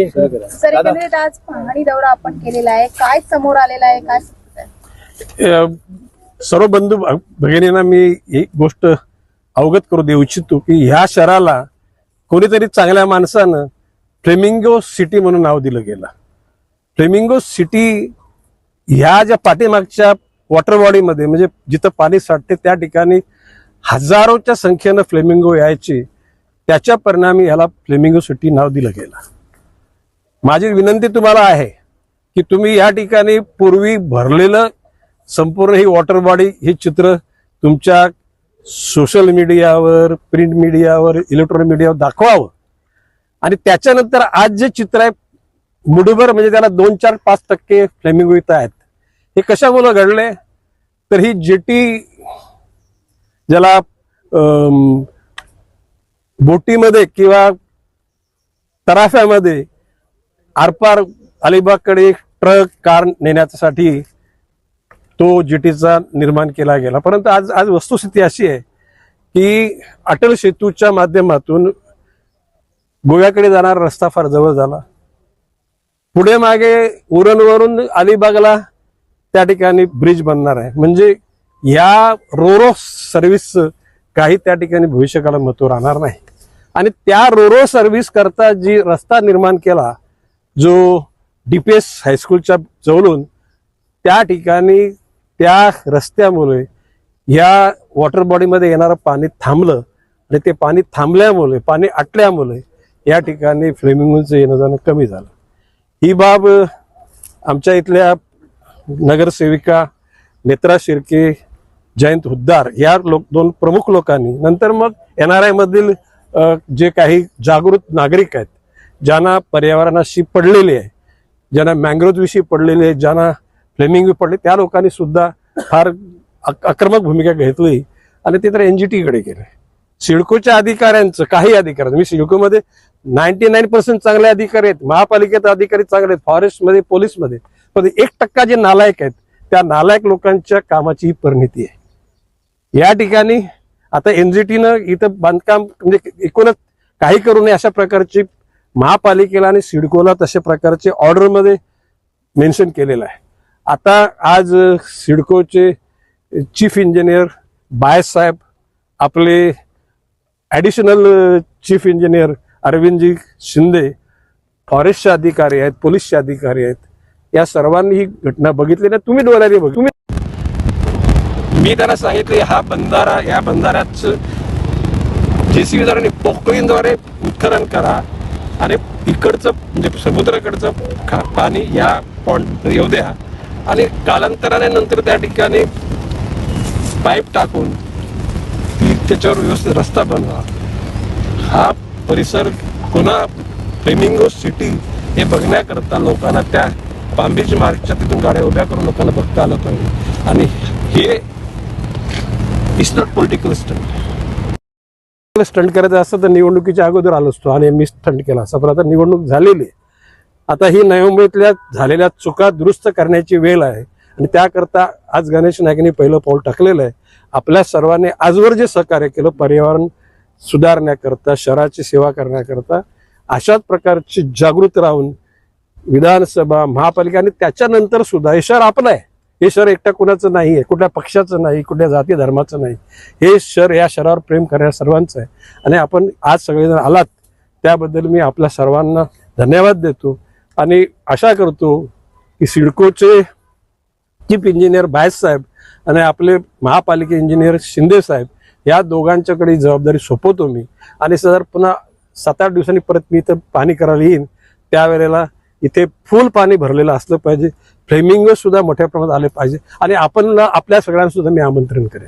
Sir एकंदरीत आज पाहणी दौरा आपण केलेला आहे. काय समोर आलेला आहे? काय? अ, सर्व बंधू भगिनींना मी एक गोष्ट अवगत करू देऊ इच्छितो की ह्या शहराला कोणीतरी चांगल्या माणसानं फ्लेमिंगो सिटी म्हणून नाव दिलं गेलं. फ्लेमिंगो सिटी ह्या ज्या पाठीमागच्या वॉटर बॉडीमध्ये म्हणजे जिथं पाणी साठते त्या ठिकाणी हजारोच्या संख्येनं फ्लेमिंगो यायचे त्याच्या परिणामी ह्याला फ्लेमिंगो सिटी नाव दिलं गेलं. माझी विनंती तुम्हाला आहे की तुम्ही या ठिकाणी पूर्वी भरलेलं संपूर्ण ही वॉटर बॉडी हे चित्र तुमच्या सोशल मीडियावर प्रिंट मीडियावर इलेक्ट्रॉनिक मीडियावर दाखवावं. आणि त्याच्यानंतर आज जे चित्र आहे मुडभर म्हणजे त्याला दोन चार पाच टक्के फ्लेमिंग इथं आहेत. हे कशामुळं घडले? तर ही जेटी ज्याला बोटीमध्ये किंवा तराफ्यामध्ये आरपार अलिबागकडे एक ट्रक कार नेण्यासाठी तो जीटीचा निर्माण केला गेला. परंतु आज आज वस्तुस्थिती अशी आहे की अटल सेतूच्या माध्यमातून गोव्याकडे जाणारा रस्ता फार जवळ झाला. पुढे मागे उरणवरून अलिबागला त्या ठिकाणी ब्रिज बनणार आहे. म्हणजे या रोरो सर्व्हिस काही त्या ठिकाणी भविष्यकाळात महत्त्व राहणार नाही. आणि त्या रोरो सर्व्हिस करता जी रस्ता निर्माण केला जो डी पी एस हायस्कूलच्या जवळून त्या ठिकाणी त्या रस्त्यामुळे या वॉटर बॉडीमध्ये येणारं पाणी थांबलं आणि ते पाणी थांबल्यामुळे पाणी आटल्यामुळे या ठिकाणी फ्लेमिंगचं येणं जाणं कमी झालं. ही बाब आमच्या इथल्या नगरसेविका नेत्रा शिर्के जयंत हुद्दार या लोक दोन प्रमुख लोकांनी नंतर मग एन आर आयमधील जे काही जागृत नागरिक आहेत ज्यांना पर्यावरणाशी पडलेली आहे ज्यांना मँग्रोव्ह पडलेली पडलेले आहे ज्यांना फ्लेमिंग पडले त्या लोकांनी सुद्धा फार आक्रमक भूमिका घेतली आणि ते तर एन जी टीकडे गेले. सिडकोच्या अधिकाऱ्यांचं काही अधिकारी मी सिडकोमध्ये नाईन्टी नाईन पर्सेंट चांगले अधिकारी आहेत महापालिकेत अधिकारी चांगले आहेत फॉरेस्टमध्ये पोलीसमध्ये पण एक टक्का जे नालायक आहेत त्या नालायक लोकांच्या कामाची ही परिणिती आहे. या ठिकाणी आता एनजीटीनं इथं बांधकाम म्हणजे एकूणच काही करू नये अशा प्रकारची महापालिकेला आणि सिडकोला तशा प्रकारचे ऑर्डरमध्ये मेन्शन केलेलं आहे. आता आज सिडकोचे चीफ इंजिनियर बायस साहेब आपले additional chief engineer Arvindji Shinde फॉरेस्टचे अधिकारी आहेत पोलीसचे अधिकारी आहेत या सर्वांनी ही घटना बघितली ना तुम्ही डोळ्याने बघ. तुम्ही मी त्यांना सांगितले हा बंधारा या बंधाऱ्याच जेसीबीद्वारे पोकळींद्वारे उत्खनन करा. आणि इकडचं म्हणजे समुद्राकडचं खा- पाणी या पॉन्ट येऊ द्या. आणि कालांतराने नंतर त्या ठिकाणी पाईप टाकून ती- त्याच्यावर व्यवस्थित रस्ता बनवा. हा परिसर पुन्हा फ्लेमिंगो सिटी हे बघण्याकरता लोकांना त्या बांबीची मार्गच्या तिथून गाड्या उभ्या करून लोकांना बघता आलं पाहिजे. आणि हे is not political stunt stunt करायचं असतं तर निवडणुकीच्या अगोदर आलो असतो आणि मी स्टंट केला असं पण आता निवडणूक झालेली आहे. आता ही नवी झालेल्या चुका दुरुस्त करण्याची वेळ आहे. आणि त्याकरता आज गणेश नायकांनी पहिलं पाऊल टाकलेलं आहे. आपल्या सर्वांनी आजवर जे सहकार्य केलं पर्यावरण सुधारण्याकरता शहराची सेवा करण्याकरता अशाच प्रकारची जागृत राहून विधानसभा महापालिका आणि त्याच्यानंतर सुद्धा हे शहर आपलं आहे. हे शहर एकट्या कुणाचं नाही आहे कुठल्या पक्षाचं नाही कुठल्या जाती धर्माचं नाही. हे शहर या शहरावर प्रेम करणार सर्वांचं आहे. आणि आपण आज सगळेजण आलात त्याबद्दल मी आपल्या सर्वांना धन्यवाद देतो. आणि आशा करतो की सिडकोचे चीफ इंजिनियर बायस साहेब आणि आपले महापालिका इंजिनियर शिंदे साहेब या दोघांच्याकडे जबाबदारी सोपवतो मी. आणि सर पुन्हा सात आठ दिवसांनी परत मी इथं पाणी करायला येईन. त्यावेळेला इथे फुल पाणी भरलेलं असलं पाहिजे. फ्लेमिंग सुद्धा मोठ्या प्रमाणात आले पाहिजे. आणि आपण आपल्या सगळ्यांना सुद्धा मी आमंत्रण करेन.